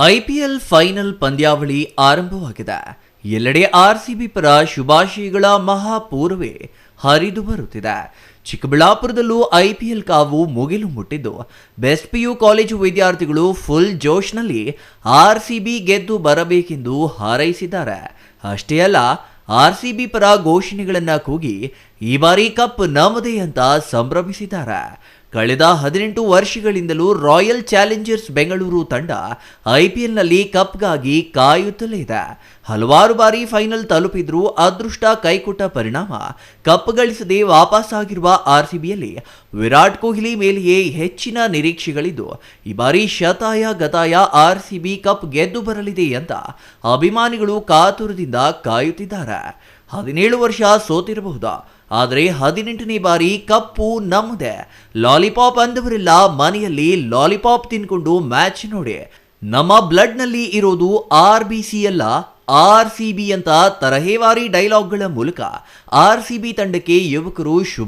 IPL final ಪಂದ್ಯಾವಳಿ ಆರಂಭವಾಗಿದೆ. ಎಲ್ಲೆಡೆ ಆರ್ಸಿಬಿ ಪರ ಶುಭಾಶಯಗಳ ಮಹಾಪೂರ್ವೇ ಹರಿದು ಬರುತ್ತಿದೆ. ಚಿಕ್ಕಬಳ್ಳಾಪುರದಲ್ಲೂ ಐಪಿಎಲ್ ಕಾವು ಮುಗಿಲು ಮುಟ್ಟಿದ್ದು. ಬೆಸ್ಟ್ ಪಿಯು ಕಾಲೇಜು ವಿದ್ಯಾರ್ಥಿಗಳು ಫುಲ್ ಜೋಶ್ನಲ್ಲಿ ಆರ್ಸಿಬಿ ಗೆದ್ದು ಬರಬೇಕೆಂದು ಹಾರೈಸಿದ್ದಾರೆ. ಅಷ್ಟೇ ಅಲ್ಲ ಆರ್ಸಿಬಿ ಪರ ಘೋಷಣೆಗಳನ್ನ ಕೂಗಿ ಈ ಬಾರಿ ಕಪ್ ನಮ್ಮದೇ ಅಂತ ಸಂಭ್ರಮಿಸಿದ್ದಾರೆ. ಕಳೆದ ಹದಿನೆಂಟು ವರ್ಷಗಳಿಂದಲೂ ರಾಯಲ್ ಚಾಲೆಂಜರ್ಸ್ ಬೆಂಗಳೂರು ತಂಡ ಐಪಿಎಲ್ನಲ್ಲಿ ಕಪ್ಗಾಗಿ ಕಾಯುತ್ತಲೇ ಇದೆ. ಹಲವಾರು ಬಾರಿ ಫೈನಲ್ ತಲುಪಿದ್ರೂ ಅದೃಷ್ಟ ಕೈಕೊಟ್ಟ ಪರಿಣಾಮ ಕಪ್ ಗಳಿಸದೆ ವಾಪಸ್ಸಾಗಿರುವ ಆರ್ಸಿಬಿಯಲ್ಲಿ ವಿರಾಟ್ ಕೊಹ್ಲಿ ಮೇಲೆಯೇ ಹೆಚ್ಚಿನ ನಿರೀಕ್ಷೆಗಳಿದ್ದು, ಈ ಬಾರಿ ಶತಾಯ ಗತಾಯ ಆರ್ಸಿಬಿ ಕಪ್ ಗೆದ್ದು ಬರಲಿದೆ ಅಂತ ಅಭಿಮಾನಿಗಳು ಕಾತುರದಿಂದ ಕಾಯುತ್ತಿದ್ದಾರೆ. ಹದಿನೇಳು ವರ್ಷ ಸೋತಿರಬಹುದಾ? ಆದರೆ ಹದಿನೆಂಟನೇ ಬಾರಿ ಕಪ್ಪು ನಮ್ಮದೇ. ಲಾಲಿಪಾಪ್ ಅಂದವರೆಲ್ಲ ಮನೆಯಲ್ಲಿ ಲಾಲಿಪಾಪ್ ತಿನ್ಕೊಂಡು ಮ್ಯಾಚ್ ನೋಡಿ. ನಮ್ಮ ಬ್ಲಡ್ನಲ್ಲಿ ಇರೋದು ಆರ್ ಬಿ ಸಿ ಅಲ್ಲ, ಆರ್ ಸಿ ಬಿ ಅಂತ ತರಹೇವಾರಿ ಡೈಲಾಗ್ಗಳ ಮೂಲಕ ಆರ್ ಸಿ ಬಿ ತಂಡಕ್ಕೆ ಯುವಕರು ಶುಭ